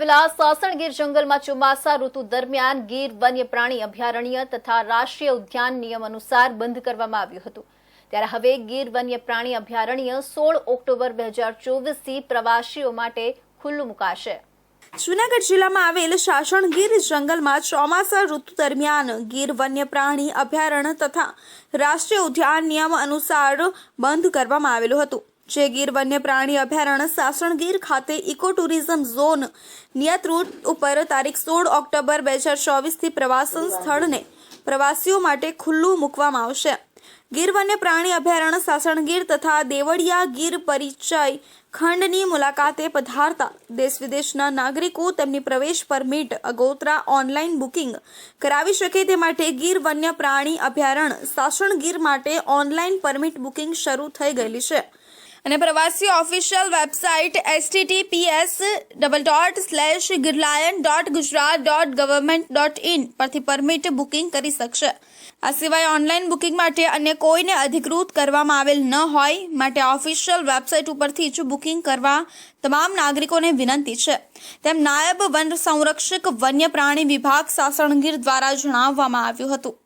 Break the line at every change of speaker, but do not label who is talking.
આવેલા સાસણગીર જંગલમાં ચોમાસા ઋતુ દરમિયાન ગીર વન્ય પ્રાણી અભયારણ્ય તથા રાષ્ટ્રીય ઉદ્યાન નિયમ અનુસાર બંધ કરવામાં આવ્યું હતું. ત્યારે હવે ગીર વન્ય પ્રાણી અભયારણ્ય સોળ ઓક્ટોબર બે હજાર ચોવીસથી પ્રવાસીઓ માટે ખુલ્લું મુકાશે.
જુનાગઢ જિલ્લામાં આવેલ સાસણગીર જંગલમાં ચોમાસા ઋતુ દરમિયાન ગીર વન્ય પ્રાણી અભયારણ્ય તથા રાષ્ટ્રીય ઉદ્યાન નિયમ અનુસાર બંધ કરવામાં આવેલું હતું. જે ગીર વન્ય પ્રાણી અભયારણ્ય સાસણગીર ખાતે ઇકો ટુરિઝમ ઝોન નિયત રૂટ ઉપર તારીખ સોળ ઓક્ટોબર બે હજાર ચોવીસથી પ્રવાસન સ્થળને પ્રવાસીઓ માટે ખુલ્લું મૂકવામાં આવશે. ગીર વન્ય પ્રાણી અભયારણ્ય સાસણગીર તથા દેવળિયા ગીર પરિચય ખંડની મુલાકાતે પધારતા દેશ વિદેશના નાગરિકો તેમની પ્રવેશ પરમિટ, અગોતરા ઓનલાઈન બુકિંગ કરાવી શકે તે માટે ગીર વન્ય પ્રાણી અભયારણ્ય સાસણગીર માટે ઓનલાઈન પરમિટ બુકિંગ શરૂ થઈ ગયેલી છે. અને પ્રવાસી official website https double dot slash Girlion dot Gujarat dot government dot in પરથી પરમિટ બુકિંગ કરી શકશે. આ સિવાય ઓનલાઈન બુકિંગ માટે અન્ય કોઈને અધિકૃત કરવામાં આવેલ ન હોય માટે ઓફિશિયલ વેબસાઇટ ઉપરથી જ બુકિંગ કરવા તમામ નાગરિકોને વિનંતી છે. તેમ નાયબ વન સંરક્ષક વન્ય પ્રાણી વિભાગ સાસણગીર દ્વારા જણાવવામાં આવ્યું હતું.